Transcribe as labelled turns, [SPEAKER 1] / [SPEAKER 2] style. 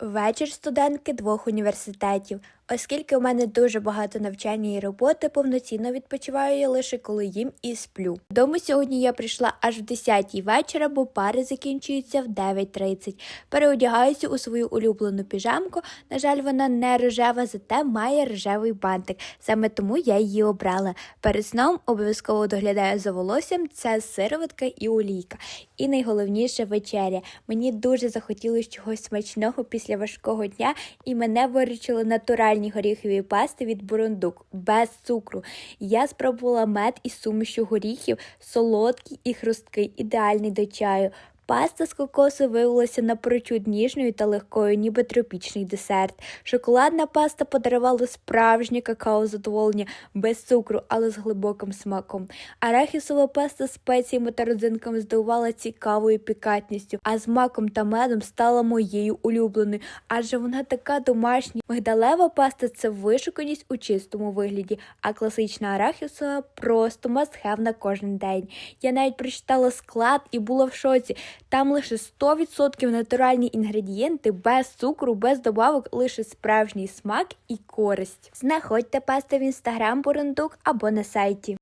[SPEAKER 1] Вечір студентки двох університетів. Оскільки у мене дуже багато навчання і роботи, повноцінно відпочиваю я лише коли їм і сплю. Дому сьогодні я прийшла аж в 10-й вечора, бо пари закінчуються в 9.30. Переодягаюся у свою улюблену піжамку. На жаль, вона не рожева, зате має рожевий бантик. Саме тому я її обрала. Перед сном обов'язково доглядаю за волоссям. Це сироватка і олійка. І найголовніше вечеря. Мені дуже захотілося чогось смачного після важкого дня, і мене вирішили натуральні горіхові пасти від бурундук без цукру. Я спробувала мед із сумішю горіхів, солодкий і хрусткий, ідеальний до чаю. Паста з кокосу виявилася напрочуд ніжною та легкою, ніби тропічний десерт. Шоколадна паста подарувала справжнє какао задоволення без цукру, але з глибоким смаком. Арахісова паста з спеціями та родзинками здивувала цікавою пікантністю, а з маком та медом стала моєю улюбленою, адже вона така домашня. Мигдалева паста це вишуканість у чистому вигляді, а класична арахісова просто must-have на кожен день. Я навіть прочитала склад і була в шоці. Там лише 100% натуральні інгредієнти, без цукру, без добавок, лише справжній смак і користь. Знаходьте пасти в інстаграм Бурундук або на сайті.